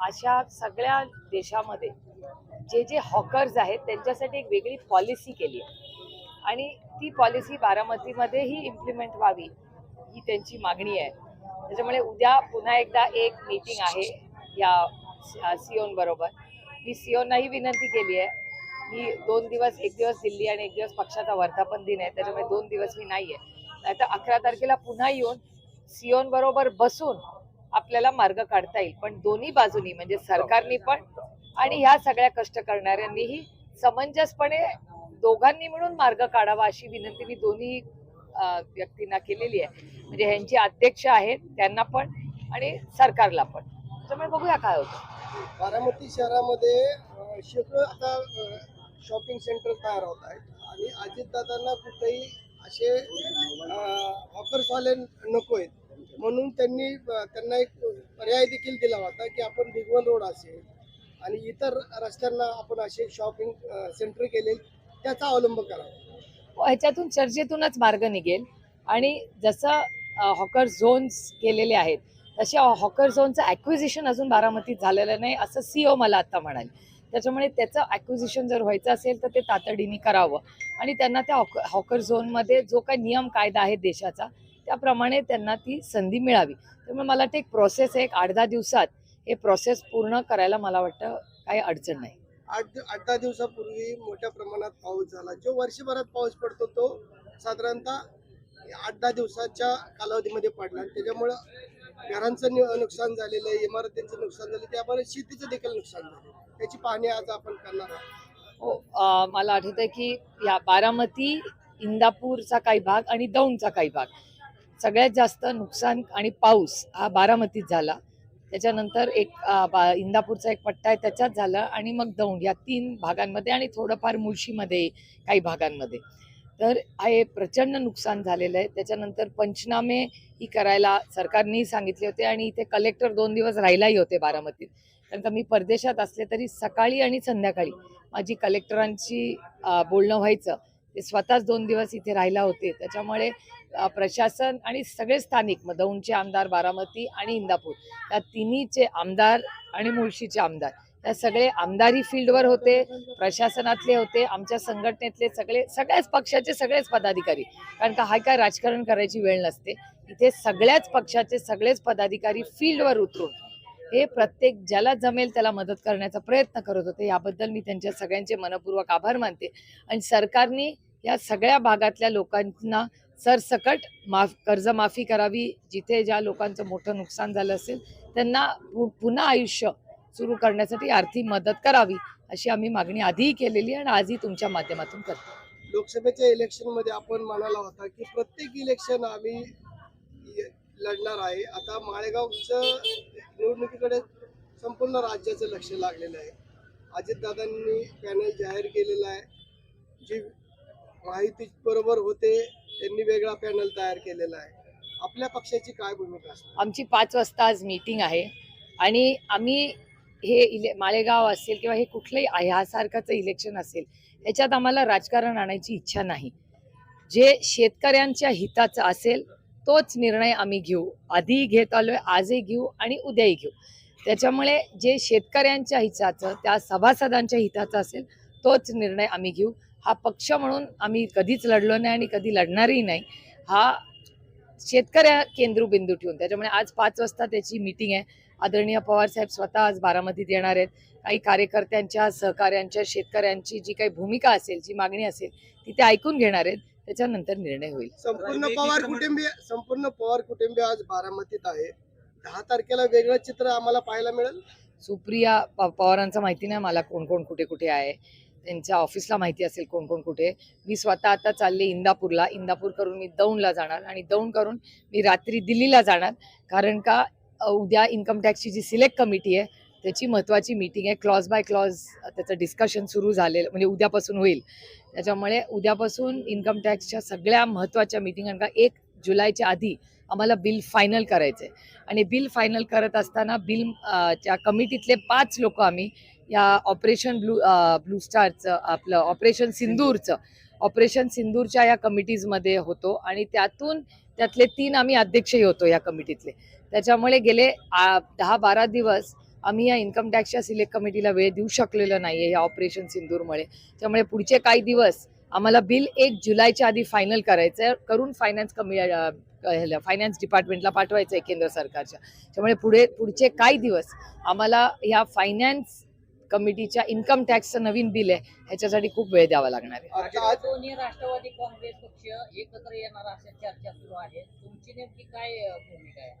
अशा सगळ्या देशामध्ये जे जे हॉकर्स आहेत त्यांच्यासाठी एक वेगळी पॉलिसी केली आहे. आणि ती पॉलिसी बारामतीमध्येही इम्प्लिमेंट व्हावी ही त्यांची मागणी आहे. त्याच्यामुळे उद्या पुन्हा एकदा एक मीटिंग आहे या सिओन बरोबर. मी सिओनलाही विनंती केली आहे. मी दोन दिवस एक दिवस दिल्ली आणि एक दिवस पक्षाचा वर्धापन दिन आहे त्याच्यामुळे दोन दिवस मी नाही आहे नाहीतर अकरा तारखेला पुन्हा येऊन सिओन बरोबर बसून आपल्याला मार्ग काढता येईल. पण दोन्ही बाजूनी म्हणजे सरकारनी पण आणि ह्या सगळ्या कष्ट करणाऱ्यांनीही समंजसपणे दोघांनी मिळून मार्ग काढावा अशी विनंती मी दोन्ही व्यक्तींना केलेली आहे. म्हणजे ह्यांचे अध्यक्ष आहेत त्यांना पण आणि सरकारला पण. त्यामुळे बघूया काय होतं. बारामती शहरामध्ये शेकडो आता शॉपिंग सेंटर तयार होत आहेत. आणि अजितदादांना कुठेही असे हॉकर्सवाले नको आहेत. म्हणून त्यांनी त्यांना एक पर्याय देखील दिला होता की आपण भिगवण रोड असेल आणि इतर रस्त्यांना आपण असे शॉपिंग सेंटर केले त्याचा अवलंब करावा ह्याच्यातून चर्चेतूनच मार्ग निघेल. आणि जसं हॉकर झोन्स केलेले आहेत तसे हॉकर झोनचं ॲक्विजिशन अजून बारामतीत झालेलं नाही असं सी ओ मला आत्ता म्हणाले. त्याच्यामुळे त्याचं ॲक्विजिशन जर व्हायचं असेल तर ते तातडीने करावं. आणि त्यांना त्या हॉक हॉकर झोनमध्ये जो काही नियम कायदा आहे देशाचा त्याप्रमाणे त्यांना ती संधी मिळावी. त्यामुळे मला वाटतं एक प्रोसेस आहे एक आठ दहा दिवसात हे प्रोसेस पूर्ण करायला मला वाटतं काही अडचण नाही. आठ आठ दहा दिवसापूर्वी मोठ्या प्रमाणात पाऊस झाला. जो वर्षभरात पाऊस पडतो तो साधारणतः आठ दहा दिवसाच्या कालावधीमध्ये पडला. त्याच्यामुळं घरांचं नुकसान झालेलं आहे इमारतींचं नुकसान झालं त्यामुळे शेतीचं देखील नुकसान झालं. त्याची पाहणी आज आपण करणार आहोत. हो मला आठवतंय की या बारामती इंदापूरचा काही भाग आणि दौंडचा काही भाग. सगळ्यात जास्त नुकसान आणि पाऊस हा बारामतीत झाला. त्याच्यानंतर एक बा- इंदापूरचा एक पट्टा आहे त्याच्यात झाला आणि मग दौंड या तीन भागांमध्ये आणि थोडंफार मुळशीमध्ये काही भागांमध्ये. तर हे प्रचंड नुकसान झालेलं आहे. त्याच्यानंतर पंचनामे ही करायला सरकारनेही सांगितले होते आणि इथे कलेक्टर दोन दिवस राहिलाही होते बारामतीत. कारण का मी परदेशात असले तरी सकाळी आणि संध्याकाळी माझी कलेक्टरांची बोलणं व्हायचं. ते स्वतःच दोन दिवस इथे राहिला होते. त्याच्यामुळे प्रशासन आणि सगळे स्थानिक मग दौंडचे आमदार बारामती आणि इंदापूर या तिन्हीचे आमदार आणि मुळशीचे आमदार या सगळे आमदारी फील्डवर होते प्रशासनातले होते आमच्या संघटनेतले सगळे सगळ्याच पक्षाचे सगळेच पदाधिकारी. कारण का हाय काय राजकारण करायची वेळ नसते. इथे सगळ्याच पक्षाचे सगळेच पदाधिकारी फील्डवर उतरून हे प्रत्येक ज्याला जमेल त्याला मदत करण्याचा प्रयत्न करत होते. याबद्दल मी त्यांच्या सगळ्यांचे मनपूर्वक आभार मानते. आणि सरकारने या सगळ्या भागातल्या लोकांना सरसकट माफ कर्जमाफी करावी. जिथे ज्या लोकांचं मोठं नुकसान झालं असेल त्यांना पु- पुन्हा आयुष्य सुरू करण्यासाठी आर्थिक मदत करावी अशी आम्ही मागणी आधीही केलेली आहे आणि आजही तुमच्या माध्यमातून करतो. लोकसभेच्या इलेक्शनमध्ये आपण म्हणाला होता की प्रत्येक इलेक्शन आम्ही लढणार आहे. आता माळेगावचं निवडणुकीकडे संपूर्ण राज्याचं लक्ष लागलेलं आहे. अजितदादांनी पॅनल जाहीर केलेला आहे. जी माहिती बरोबर होते त्यांनी वेगळा पॅनल तयार केलेला आहे. आपल्या पक्षाची काय भूमिका असते? आमची पाच वाजता आज मीटिंग आहे. आणि आम्ही हे इले मालेगाव असेल किंवा हे कुठलंही ह्यासारखंच इलेक्शन असेल याच्यात आम्हाला राजकारण आणायची इच्छा नाही. जे शेतकऱ्यांच्या हिताचं असेल तोच निर्णय आम्ही घेऊ. आधीही घेत आलोय आजही घेऊ आणि उद्याही घेऊ. त्याच्यामुळे जे शेतकऱ्यांच्या हिताचं त्या सभासदांच्या हिताचं असेल तोच निर्णय आम्ही घेऊ. हा पक्ष म्हणून आम्ही कधीच लढलो नाही आणि कधी लढणारही नाही. हा शेतकऱ्या केंद्रबिंदू ठेवून. त्याच्यामुळे आज पाच वाजता त्याची मीटिंग आहे. आदरणीय पवार साहेब स्वतः आज बारामतीत येणार आहेत. काही कार्यकर्त्यांच्या सहकाऱ्यांच्या शेतकऱ्यांची जी काही भूमिका असेल जी मागणी असेल ती ते ऐकून घेणार आहेत. त्याच्यानंतर निर्णय होईल. संपूर्ण पवार कुटुंबीय संपूर्ण पवार कुटुंबीय आज बारामतीत आहे. दहा तारखेला वेगळं चित्र आम्हाला पाहायला मिळेल. सुप्रिया प- पवारांचं माहिती नाही मला कोण कोण कुठे कुठे आहे. त्यांच्या ऑफिसला माहिती असेल कोण कोण कुठे. मी स्वतः आता चालले इंदापूरला. इंदापूर करून मी दौंडला जाणार आणि दौंड करून मी रात्री दिल्लीला जाणार. कारण का उद्या इन्कम टॅक्सची जी सिलेक्ट कमिटी आहे त्याची महत्त्वाची मीटिंग आहे. क्लॉज बाय क्लॉज त्याचं डिस्कशन सुरू झालेलं म्हणजे उद्यापासून होईल. त्याच्यामुळे उद्यापासून इन्कम टॅक्सच्या सगळ्या महत्त्वाच्या मीटिंग का एक जुलैच्या आधी आम्हाला बिल फायनल करायचं. आहे आणि बिल फायनल करत असताना बिल च्या कमिटीतले पाच लोक आम्ही या ऑपरेशन ब्लू ब्लू स्टारचं आपलं ऑपरेशन सिंदूरचं ऑपरेशन सिंदूरच्या या कमिटीजमध्ये होतो. आणि त्यातून त्यातले तीन आम्ही अध्यक्षही होतो या कमिटीतले त्याच्यामुळे गेले आ, दहा बारा दिवस आम्ही या इन्कम टॅक्सच्या सिलेक्ट कमिटीला वेळ देऊ शकलेलो नाहीये या ऑपरेशन सिंदूरमुळे. त्यामुळे पुढचे काही दिवस आम्हाला बिल एक जुलैच्या आधी फायनल करायचं आहे करून फायनान्स कमी फायनान्स डिपार्टमेंटला पाठवायचं आहे केंद्र सरकारच्या. त्यामुळे पुढे पुढचे काही दिवस आम्हाला ह्या फायनान्स कमिटीच्या इन्कम टॅक्सचं नवीन बिल आहे ह्याच्यासाठी खूप वेळ द्यावा लागणार आहे. दोन्ही राष्ट्रवादी काँग्रेस पक्ष एकत्र येणार अशा चर्चा सुरू आहे. तुमची नेमकी काय भूमिका आहे?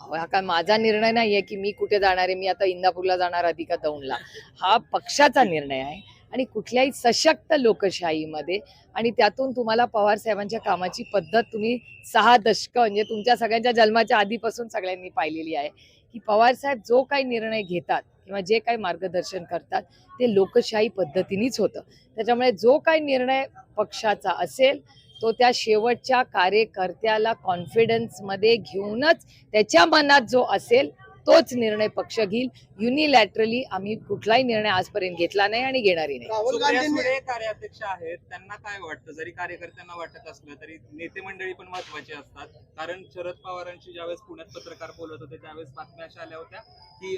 हा काय माझा निर्णय नाहीये की मी कुठे जाणार आहे? मी आता इंदापूरला जाणार आधी का दौंडला. हा पक्षाचा निर्णय आहे आणि कुठल्याही सशक्त लोकशाहीमध्ये आणि त्यातून तुम्हाला पवार साहेबांच्या कामाची पद्धत तुम्ही सहा दशक म्हणजे तुमच्या सगळ्यांच्या जन्माच्या आधीपासून सगळ्यांनी पाहिलेली आहे की पवार साहेब जो काही निर्णय घेतात किंवा जे काही मार्गदर्शन करतात ते लोकशाही पद्धतीनेच होतं. त्याच्यामुळे जो काही निर्णय पक्षाचा असेल तो त्या शेवटच्या कार्यकर्त्याला कॉन्फिडन्समध्ये घेऊनच त्याच्या मनात जो असेल तोच निर्णय पक्ष घेईल. युनिलॅटरली आम्ही कुठलाही निर्णय आजपर्यंत घेतला नाही आणि घेणारही नाही. कार्याध्यक्ष आहेत. त्यांना काय वाटतं? जरी कार्यकर्त्यांना वाटत असलं तरी नेते मंडळी पण महत्वाची असतात. कारण शरद पवारांशी ज्यावेळेस पुण्यात पत्रकार बोलत होते त्यावेळेस बातम्या अशा आल्या होत्या की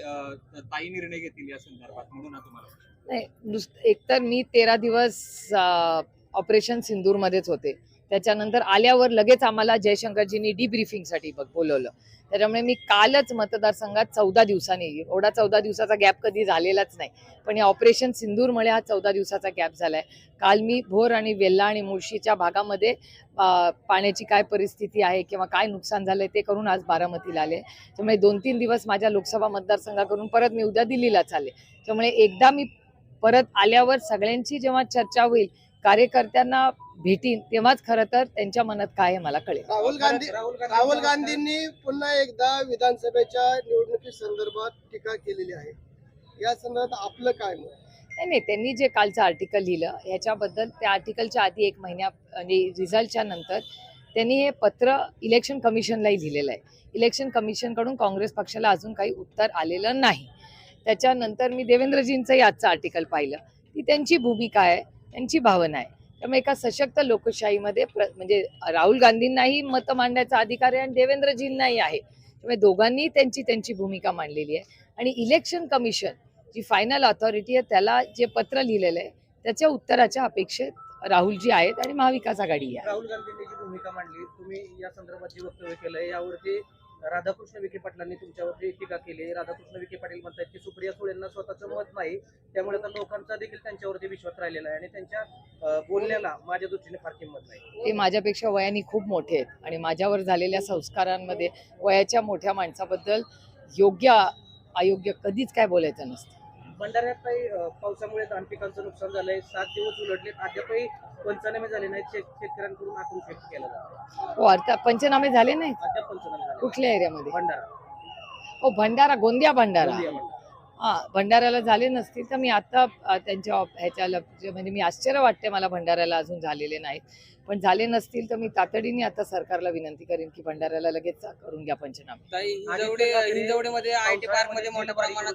ताई निर्णय घेतील या संदर्भात. म्हणून हा तुम्हाला. नाही नुसतं एकतर मी तेरा दिवस ऑपरेशन सिंदूरमध्येच होते. त्याच्यानंतर आल्यावर लगेच आम्हाला जयशंकरजींनी डीब्रिफिंगसाठी बघ बोलवलं. त्याच्यामुळे मी कालच मतदारसंघात चौदा दिवसांनी एवढा चौदा दिवसाचा गॅप कधी झालेलाच नाही. पण या ऑपरेशन सिंदूरमुळे हा चौदा दिवसाचा गॅप झाला आहे काल मी भोर आणि वेल्ला आणि मुळशीच्या भागामध्ये पाण्याची काय परिस्थिती आहे किंवा काय नुकसान झालं ते करून आज बारामतीला आले. त्यामुळे दोन तीन दिवस माझ्या लोकसभा मतदारसंघाकडून परत मी उद्या दिल्लीला चालले. त्यामुळे एकदा मी परत आल्यावर सगळ्यांची जेव्हा चर्चा होईल कार्यकर्त्यांना भेटीन तेव्हाच खरं तर त्यांच्या मनात काय आहे मला कळेल. राहुल गांधी राहुल गांधींनी पुन्हा एकदा विधानसभेच्या निवडणुकी संदर्भात टीका केलेली आहे. या संदर्भात आपलं काय मत? नाही नाही त्यांनी जे कालचं आर्टिकल लिहिलं ह्याच्याबद्दल त्या आर्टिकलच्या आधी एक महिन्या म्हणजे रिझल्टच्या नंतर त्यांनी हे पत्र इलेक्शन कमिशनलाही लिहिलेलं आहे. इलेक्शन कमिशनकडून काँग्रेस पक्षाला अजून काही उत्तर आलेलं नाही. त्याच्यानंतर मी देवेंद्रजींचंही आजचं आर्टिकल पाहिलं. ती त्यांची भूमिका आहे. त्यांची भावना आहे. त्यामुळे एका सशक्त लोकशाहीमध्ये प्र म्हणजे राहुल गांधींनाही मतं मांडण्याचा अधिकार आहे आणि देवेंद्रजींनाही आहे. त्यामुळे दोघांनी त्यांची त्यांची भूमिका मांडलेली आहे. आणि इलेक्शन कमिशन जी फायनल ऑथॉरिटी आहे त्याला जे पत्र लिहिलेलं आहे त्याच्या उत्तराच्या अपेक्षेत राहुलजी आहेत आणि महाविकास आघाडी आहे. राहुल गांधींनी जी भूमिका मांडली तुम्ही या संदर्भात जे वक्तव्य केलं यावरती राधाकृष्ण विखे पाटलांनी तुमच्यावरती टीका केली. राधाकृष्ण विखे पाटील म्हणतात की सुप्रिया सुळेंना स्वतःचं मत नाही. त्यामुळे आता लोकांचा देखील त्यांच्यावरती विश्वास राहिलेला आहे आणि त्यांच्या बोलण्याला माझ्या दृष्टीने फार किंमत नाही. ते माझ्यापेक्षा वयाने खूप मोठे आहेत आणि माझ्यावर झालेल्या संस्कारांमध्ये वयाच्या मोठ्या माणसाबद्दल योग्य अयोग्य कधीच काय बोलायचं नसतं. भंडाऱ्यात काही पावसामुळे धान पिकांचं नुकसान झालंय. सात दिवस उलटले अद्यापही पंचनामे झाले नाहीत. शेत- शेतकऱ्यांकडून आक्रोश व्यक्त केला जातो हो अर्थात पंचनामे झाले नाही अद्याप पंचनामे झाले कुठल्या एरियामध्ये? भंडारा. हो भंडारा गोंदिया भंडारा. गोंदिया भंडारा. हा भंडाऱ्याला झाले नसतील तर मी आता अ, त्यांच्या ऑप- ह्याच्या लप- जे म्हणजे मी आश्चर्य वाटते मला भंडाऱ्याला अजून झालेले नाहीत. पण झाले नसतील तर मी तातडीने आता सरकारला विनंती करेन की भंडाऱ्याला लगेच करून घ्या पंचनामे. ताई आदित्य हिंजवडी ठाकरे हिंजवडीमध्ये आय टी पार्कमध्ये मोठ्या प्रमाणात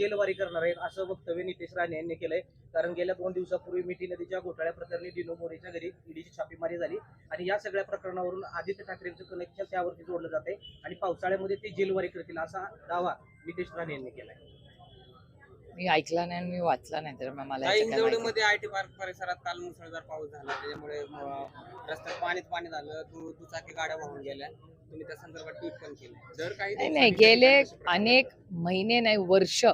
जेलवारी करणार आहेत असं वक्तव्य नितेश राणे यांनी केलंय. कारण गेल्या दोन दिवसापूर्वी मिठी नदीच्या घोटाळ्या प्रकरणी दिनो मोरेच्या घरी ईडीची छापेमारी झाली. आणि या सगळ्या प्रकरणावरून आदित्य ठाकरेंचं कनेक्शन त्यावरती जोडलं जाते आणि पावसाळ्यामध्ये ते जेलवारी करतील असा दावा नितेश राणे यांनी केलाय. मी ऐकला नाही आणि मी वाचला नाही तर मला ताई याचं काय माहिती. हिंजवडीमध्ये आय टी पार्क परिसरात काल मुसळधार पाऊस झाला. त्याच्यामुळे अं, रस्त्यात पाणीच पाणी झालं. दु- दुचाकी गाड्या वाहून गेल्या. तुम्ही त्या संदर्भात ट्विट पण केलं दर काही नाही नाही गेले अनेक महिने नाही वर्ष.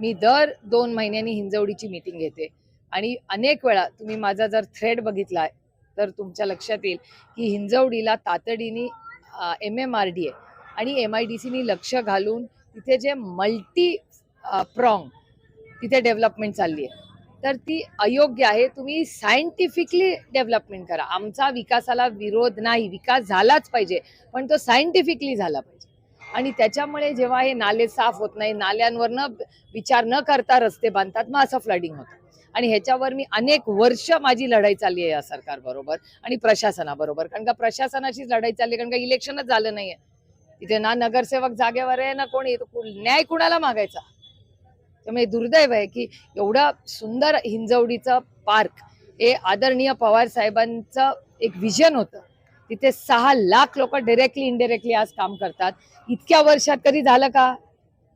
मी दर दोन महिन्यांनी हिंजवडीची मीटिंग घेते. आणि अनेक वेळा तुम्ही माझा जर थ्रेड बघितला तर तुमच्या लक्षात येईल की हिंजवडीला तातडीने M M R D A आणि एम आय डी सीनी लक्ष घालून तिथे जे मल्टी प्रॉंग तिथे डेव्हलपमेंट चालली आहे. तर ती अयोग्य आहे. तुम्ही सायंटिफिकली डेव्हलपमेंट करा. आमचा विकासाला विरोध नाही. विकास झालाच पाहिजे पण तो सायंटिफिकली झाला पाहिजे. आणि त्याच्यामुळे जेव्हा हे नाले साफ होत नाही नाल्यांवर न विचार न करता रस्ते बांधतात मग असं फ्लडिंग होतं. आणि ह्याच्यावर मी अनेक वर्ष माझी लढाई चालली आहे या सरकारबरोबर आणि प्रशासनाबरोबर. कारण का प्रशासनाशीच लढाई चालली आहे, कारण का इलेक्शनच झालं नाहीये. तिथे ना नगरसेवक जागेवर आहे ना कोणी. तो न्याय कुणाला मागायचा? त्यामुळे दुर्दैव आहे की एवढं सुंदर हिंजवडीचं पार्क हे आदरणीय पवार साहेबांचं एक विजन होतं. तिथे सहा लाख लोक डायरेक्टली इनडिरेक्टली आज काम करतात. इतक्या वर्षात कधी झालं का?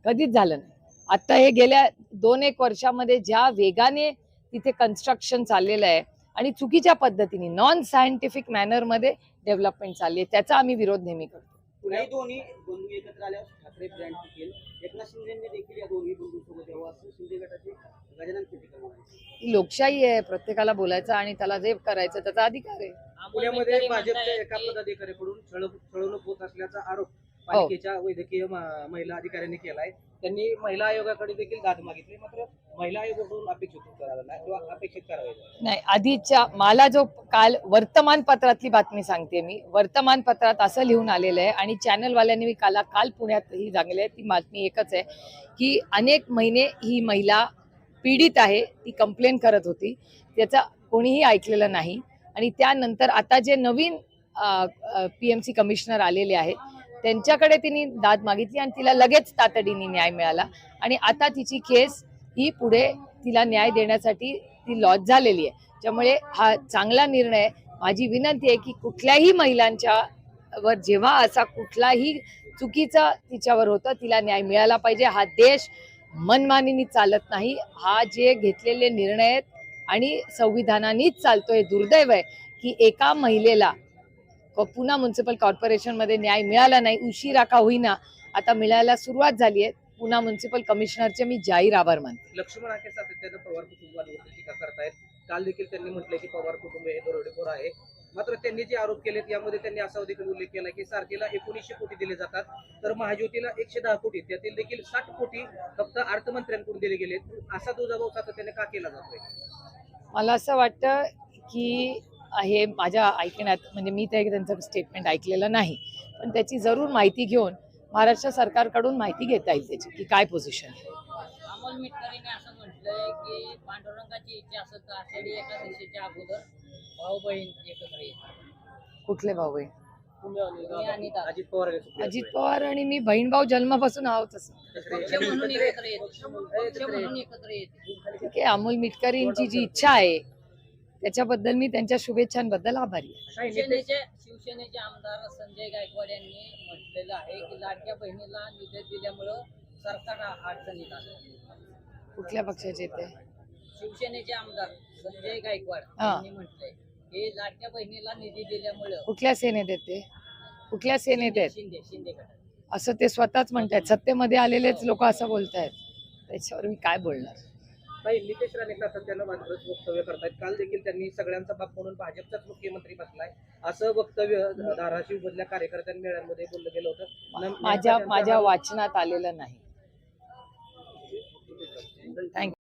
कधीच झालं नाही. आत्ता हे गेल्या दोन एक वर्षामध्ये ज्या वेगाने तिथे कन्स्ट्रक्शन चाललेलं आहे आणि चुकीच्या पद्धतीने नॉन सायंटिफिक मॅनरमध्ये डेव्हलपमेंट चालली आहे त्याचा आम्ही विरोध नेहमी करतो. दोन्ही दोन्ही एकत्र आल्यावर ठाकरे ब्रँड टिकेल. एकनाथ शिंदे देखील या दोन्ही शिंदे गटाचे गजानन कीर्तीकर म्हणाले ही लोकशाही आहे प्रत्येकाला बोलायचं आणि त्याला जे करायचं त्याचा अधिकार आहे. पुण्यामध्ये भाजपच्या एका पदाधिकाऱ्याकडून छळ- छळवणूक होत असल्याचा आरोप पालिकेच्या वैद्यकीय महिला अधिकाऱ्यांनी केलाय त्यांनी महिला आयोगाकडे देखील दाद मागितली मात्र महिला आयोगाकडून अपेक्षित नाही किंवा अपेक्षित कारवाई झाली. नाही आधीच्या मला जो काल वर्तमानपत्रातली बातमी सांगते मी वर्तमानपत्रात असं लिहून आलेलं आहे आणि चॅनलवाल्यांनी मी काल काल पुण्यात ही सांगले आहे ती बातमी एकच आहे की अनेक महिने ही महिला पीडित आहे ती कंप्लेन करत होती त्याचा कोणीही ऐकलेलं नाही आणि त्यानंतर आता जे नवीन पी एम सी कमिशनर आलेले आहेत त्यांच्याकडे तिने दाद मागितली आणि तिला लगेच तातडीने न्याय मिळाला. आणि आता तिची केस ही पुढे तिला न्याय देण्यासाठी ती लॉज झालेली आहे. त्यामुळे हा चांगला निर्णय आहे. माझी विनंती आहे की कुठल्याही महिलांच्या वर जेव्हा असा कुठलाही चुकीचा तिच्यावर होतं तिला न्याय मिळाला पाहिजे. हा देश मनमानीने चालत नाही. हा जे घेतलेले निर्णय आहेत आणि संविधानानेच चालतोय दुर्दैव आहे की एका महिलेला पुणा म्युन्सिपल कॉर्पोरेशनमध्ये न्याय मिळाला नाही उशिरा का होईना आता मिळायला सुरुवात झाली आहे. पुणा म्युन्सिपल कमिशनरचे मी जाहीर आभार मानते. लक्ष्मण हाके सातत्यानं पवार कुटुंबांवर टीका करतायत. काल देखील त्यांनी म्हटलंय की पवार कुटुंब हे दरोडेखोर आहे. मात्र त्यांनी जे आरोप केलेत यामध्ये त्यांनी असा देखील उल्लेख केला की सारथीला एकोणीसशे कोटी दिले जातात. तर महाज्योतीला एकशे दहा कोटी त्यातील देखील साठ कोटी फक्त अर्थमंत्र्यांकडून दिले गेले असा दुजाभाव सातत्याने का केला जातोय? मला असं वाटतं की हे माझ्या ऐकण्यात म्हणजे मी ते त्यांचं स्टेटमेंट ऐकलेलं नाही. पण त्याची जरूर माहिती घेऊन महाराष्ट्र सरकारकडून माहिती घेता येईल त्याची की काय पोझिशन आहे. अमोल मिटकरीने असं म्हटलंय की पांडुरंगाची इच्छा असत तर आषाढी एकादशीच्या अगोदर भाऊ बहीण एकत्र येतात. कुठले भाऊ आहे तुम्ही आणि दादा. अजित पवार अजित. पवार आणि मी बहीण भाऊ जन्मापासून आहोत म्हणून एकत्र येत पक्ष म्हणून एकत्र येते ठीक आहे अमोल मिटकरींची जी इच्छा आहे त्याच्याबद्दल मी त्यांच्या शुभेच्छांबद्दल आभारी आहे. शिवसेनेचे शिवसेनेचे आमदार संजय गायकवाड यांनी म्हटलेलं आहे की लाडक्या बहिणीला निधी दिल्यामुळं सरकार अडचणीत आलं. कुठल्या पक्षाचे ते? शिवसेनेचे आमदार संजय गायकवाड हा. यांनी म्हटलंय की लाडक्या बहिणीला निधी दिल्यामुळं कुठल्या सेनेत आहेत ते? कुठल्या सेनेत आहेत? शिंदे शिंदे असं ते स्वतःच म्हणतायत. सत्तेमध्ये आलेलेच लोक असं बोलतायत. त्याच्यावर मी काय बोलणार? नाही नितेश राणे सातत्यानं वादग्रस्त वक्तव्य करतायत. काल देखील त्यांनी सगळ्यांचा बाप म्हणून भाजपचाच मुख्यमंत्री बसलाय. असं वक्तव्य धाराशिव मधल्या कार्यकर्त्यां मेळ्यांमध्ये बोललं गेलं होतं. माझ्या माझ्या वाचनात आलेलं नाही. थँक्यू